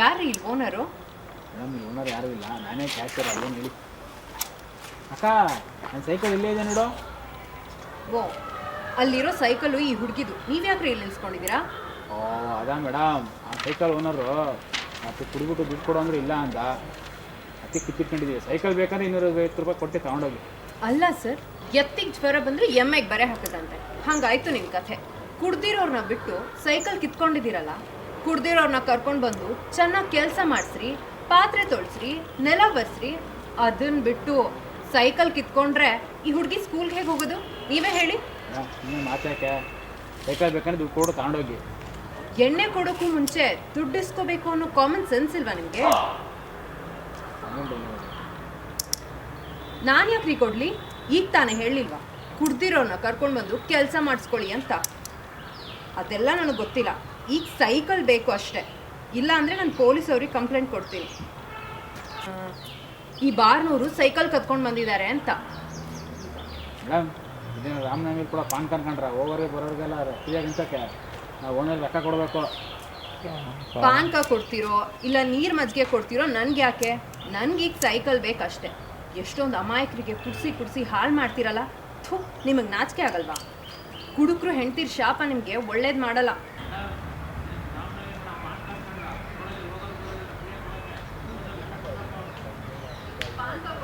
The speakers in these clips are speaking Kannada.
ಯಾರು ಇಲ್ಲಿ ಓನರು ಮೇಡಮ್ ಇಲ್ಲಿ ಓನರ್ ಯಾರೂ ಇಲ್ಲ ನಾನೇ ಕ್ಯಾಶಿಯರ್ ಅಲ್ಲೇನು ಹೇಳಿ. ಅಕ್ಕ ನನ್ನ ಸೈಕಲ್ ಇಲ್ಲೇ ಇದೆ ನೋಡು. ಓ ಅಲ್ಲಿರೋ ಸೈಕಲ್ ಈ ಹುಡುಗಿದು. ನೀವ್ಯಾಕ್ರಿ ಇಲ್ಲಿ ನಿಲ್ಸ್ಕೊಂಡಿದ್ದೀರಾ? ಓ ಅದಾ ಮೇಡಮ್ ಆ ಸೈಕಲ್ ಓನರು ಮತ್ತೆ ಕುಡಿಬಿಟ್ಟು ದುಡ್ಡು ಕೊಡು ಅಂದ್ರೆ ಇಲ್ಲ ಅಂತ. ಅತಿ ಕಿತ್ತಿಟ್ಕೊಂಡಿದ್ದೀವಿ ಸೈಕಲ್ ಬೇಕಾದ್ರೆ ಇನ್ನೂರ ಐವತ್ತು ರೂಪಾಯಿ ಕೊಟ್ಟು ತಗೊಂಡೋಗಿ. ಅಲ್ಲ ಸರ್ ಎತ್ತಿಗೆ ಜ್ವರ ಬಂದ್ರೆ ಎಮ್ಮೆಗೆ ಬರೆ ಹಾಕದಂತೆ. ಹಂಗಾಯ್ತು ನಿಮ್ಮ ಕಥೆ. ಕುಡ್ದಿರೋರ್ನ ಬಿಟ್ಟು ಸೈಕಲ್ ಕಿತ್ಕೊಂಡಿದ್ದೀರಲ್ಲ? ಕುಡ್ದಿರೋರ್ನ ಕರ್ಕೊಂಡು ಬಂದು ಚೆನ್ನಾಗಿ ಕೆಲಸ ಮಾಡಿಸ್ರಿ ಪಾತ್ರೆ ತೊಳ್ಸ್ರಿ ನೆಲ ಬರ್ಸ್ರಿ ಅದನ್ನ ಬಿಟ್ಟು ಸೈಕಲ್ ಕಿತ್ಕೊಂಡ್ರೆ ಈ ಹುಡುಗಿ ಸ್ಕೂಲ್ಗೆ ಹೇಗೆ ಹೋಗೋದು? ನೀವೇ ಹೇಳಿ. ಸೈಕಲ್ ಬೇಕಂದ್ರೆ ದುಡ್ಡು ಕೊಡು ತಗೊಂಡೋಗಿ. ಎಣ್ಣೆ ಕೊಡೋಕ್ಕೂ ಮುಂಚೆ ದುಡ್ಡು ಇಸ್ಕೋಬೇಕು ಅನ್ನೋ ಕಾಮನ್ ಸೆನ್ಸ್ ಇಲ್ವಾ ನಿಮಗೆ? ನಾನು ಯಾಕ್ರಿ ಕೊಡ್ಲಿ? ಈಗ ತಾನೇ ಹೇಳಿಲ್ವಾ? ಕುಡ್ದಿರೋನ ಕರ್ಕೊಂಡು ಬಂದು ಕೆಲಸ ಮಾಡಿಸ್ಕೊಳ್ಳಿ ಅಂತ. ಅದೆಲ್ಲ ನನಗೆ ಗೊತ್ತಿಲ್ಲ. ಈಗ ಸೈಕಲ್ ಬೇಕು ಅಷ್ಟೇ. ಇಲ್ಲ ಅಂದರೆ ನಾನು ಪೊಲೀಸ್ ಅವ್ರಿಗೆ ಕಂಪ್ಲೇಂಟ್ ಕೊಡ್ತೀನಿ. ಈ ಬಾರ್ನವರು ಸೈಕಲ್ ಕತ್ಕೊಂಡು ಬಂದಿದ್ದಾರೆ ಅಂತ. ಮೇಡಮ್ ಇದೇನು ರಾಮನವಮಿ ಕೂಡ ಪಾನ್ ಕನ್ಕೊಂಡ್ರೆ ಹೋಗೋರಿಗೆ ಬರೋರಿಗೆಲ್ಲ ಫ್ರೀಯಾಗಿ ನಿಂತಕ್ಕೆ ನಾವು ಓನರ್ ಲೆಕ್ಕ ಕೊಡಬೇಕು. ಪಾನ್ಕ ಕೊಡ್ತಿರೋ ಇಲ್ಲ ನೀರು ಮಜ್ಜಿಗೆ ಕೊಡ್ತಿರೋ ನನ್ಗೆ ಯಾಕೆ? ನನ್ಗೀಗ ಸೈಕಲ್ ಬೇಕಷ್ಟೇ. ಎಷ್ಟೊಂದು ಅಮಾಯಕರಿಗೆ ಕುಡ್ಸಿ ಕುಡ್ಸಿ ಹಾಳು ಮಾಡ್ತಿರಲ್ಲ. ಥು ನಿಮಗೆ ನಾಚಿಕೆ ಆಗಲ್ವಾ? ಕುಡುಕ್ರು ಹೆಂಡ್ತಿರ್ ಶಾಪ ನಿಮಗೆ ಒಳ್ಳೇದು ಮಾಡಲ್ಲ.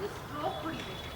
ಈ ಎಣ್ಣೆ